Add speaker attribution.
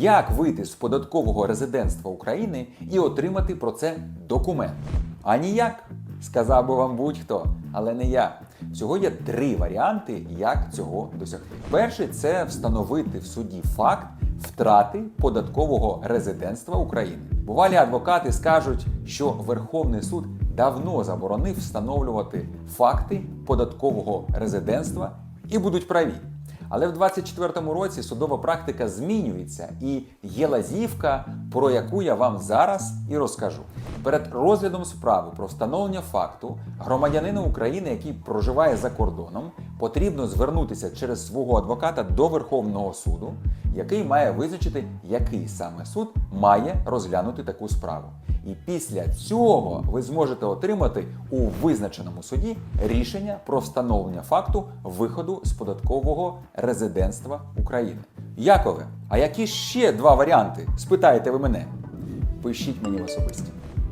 Speaker 1: як вийти з податкового резидентства України і отримати про це документ. А ніяк, сказав би вам будь-хто, але не я. Всього є три варіанти, як цього досягти. Перший це встановити в суді факт втрати податкового резидентства України. Бувалі адвокати скажуть, що Верховний суд давно заборонив встановлювати факти податкового резидентства і будуть праві. Але в 24-му році судова практика змінюється і є лазівка, про яку я вам зараз і розкажу. Перед розглядом справи про встановлення факту громадянину України, який проживає за кордоном, потрібно звернутися через свого адвоката до Верховного суду, який має визначити, який саме суд має розглянути таку справу. І після цього ви зможете отримати у визначеному суді рішення про встановлення факту виходу з податкового резидентства України. Якове, а які ще два варіанти? Спитаєте ви мене? Пишіть мені в особисті.